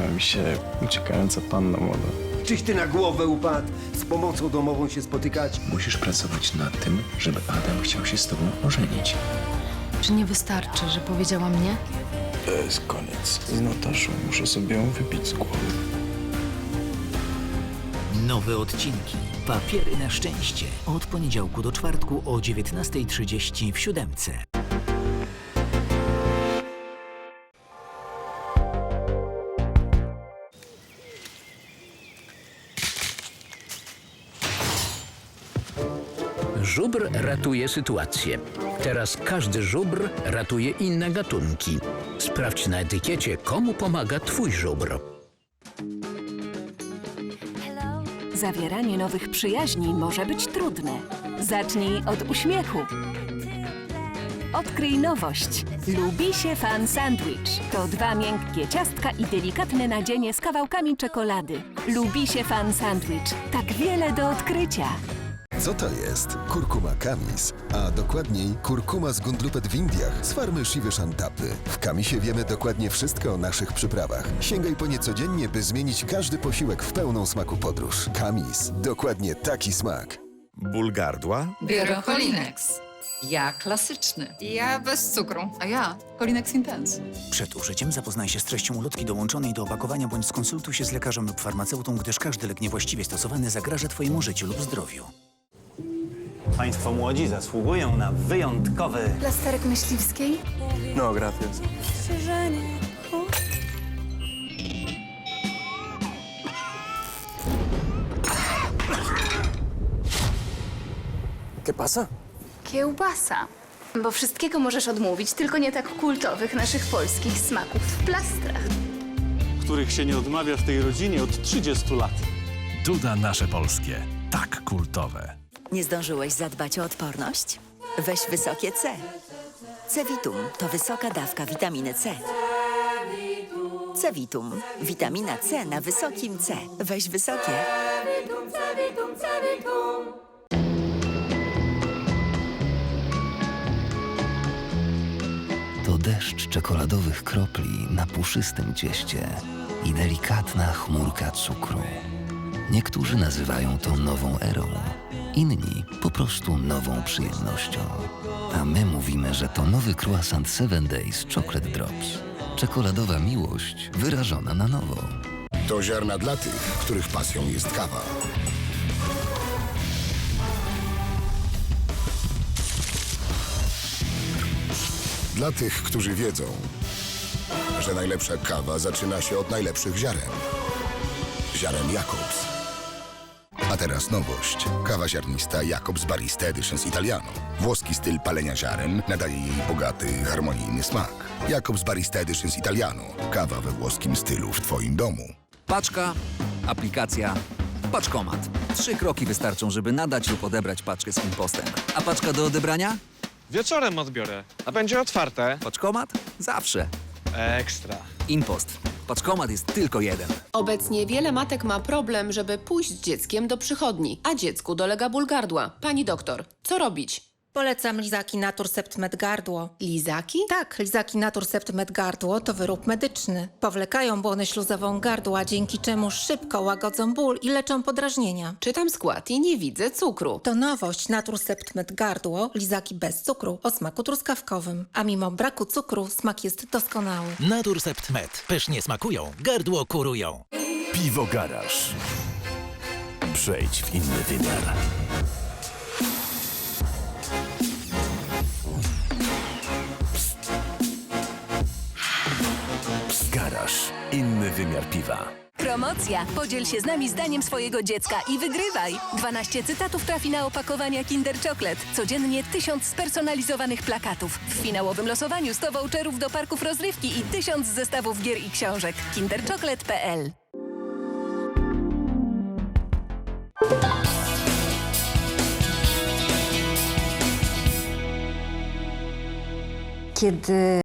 mi się uciekająca panna młoda. Czyś ty na głowę upadł? Z pomocą domową się spotykać? Musisz pracować nad tym, żeby Adam chciał się z tobą ożenić. Czy nie wystarczy, że powiedziała mnie? To jest koniec z Nataszą. Muszę sobie ją wypić z głowy. Nowe odcinki. Papiery na szczęście. Od poniedziałku do czwartku o 19.30 w siódemce. Żubr ratuje sytuację. Teraz każdy żubr ratuje inne gatunki. Sprawdź na etykiecie, komu pomaga Twój żubr. Zawieranie nowych przyjaźni może być trudne. Zacznij od uśmiechu. Odkryj nowość. Lubi się fan sandwich. To dwa miękkie ciastka i delikatne nadzienie z kawałkami czekolady. Lubi się fan sandwich. Tak wiele do odkrycia. Co to jest? Kurkuma kamis, a dokładniej kurkuma z Gundlupet w Indiach z farmy Shiwy Shantapy. W kamisie wiemy dokładnie wszystko o naszych przyprawach. Sięgaj po nie codziennie, by zmienić każdy posiłek w pełną smaku podróż. Kamis. Dokładnie taki smak. Ból gardła? Biorę Kolinex. Ja klasyczny. Ja bez cukru. A ja Kolinex Intense. Przed użyciem zapoznaj się z treścią ulotki dołączonej do opakowania bądź skonsultuj się z lekarzem lub farmaceutą, gdyż każdy lek niewłaściwie stosowany zagraża Twojemu życiu lub zdrowiu. Państwo młodzi zasługują na wyjątkowy... Plasterek myśliwskiej? No, gracias. Kiełbasa. Bo wszystkiego możesz odmówić, tylko nie tak kultowych naszych polskich smaków w plastrach. których się nie odmawia w tej rodzinie od 30 lat. Duda nasze polskie. Tak kultowe. Nie zdążyłeś zadbać o odporność? Weź wysokie C. Cevitum to wysoka dawka witaminy C. Cevitum. Witamina C na wysokim C. Weź wysokie. To deszcz czekoladowych kropli na puszystym cieście i delikatna chmurka cukru. Niektórzy nazywają to nową erą, inni po prostu nową przyjemnością. A my mówimy, że to nowy croissant 7 Days Chocolate Drops. Czekoladowa miłość wyrażona na nowo. To ziarna dla tych, których pasją jest kawa. Dla tych, którzy wiedzą, że najlepsza kawa zaczyna się od najlepszych ziaren. Ziaren Jacobs. A teraz nowość. Kawa ziarnista Jacobs Barista Editions Italiano. Włoski styl palenia ziaren nadaje jej bogaty, harmonijny smak. Jacobs Barista Editions Italiano. Kawa we włoskim stylu w Twoim domu. Paczka, aplikacja, paczkomat. Trzy kroki wystarczą, żeby nadać lub odebrać paczkę z impostem. A paczka do odebrania? Wieczorem odbiorę. A będzie otwarte? Paczkomat? Zawsze. Ekstra. Impost. Paczkomat jest tylko jeden. Obecnie wiele matek ma problem, żeby pójść z dzieckiem do przychodni, a dziecku dolega ból gardła. Pani doktor, co robić? Polecam lizaki Naturcept Med Gardło. Lizaki? Tak, lizaki Naturcept Med Gardło to wyrób medyczny. Powlekają błonę śluzową gardła, dzięki czemu szybko łagodzą ból i leczą podrażnienia. Czytam skład i nie widzę cukru. To nowość Naturcept Med Gardło, lizaki bez cukru, o smaku truskawkowym. A mimo braku cukru smak jest doskonały. Naturcept Med. Pysznie smakują, gardło kurują. Piwo Garaż. Przejdź w inny wymiar. Inny wymiar piwa. Promocja! Podziel się z nami zdaniem swojego dziecka i wygrywaj! 12 cytatów trafi na opakowania Kinder Chocolate. Codziennie 1000 spersonalizowanych plakatów. W finałowym losowaniu 100 voucherów do parków rozrywki i 1000 zestawów gier i książek. kinderchocolate.pl Kiedy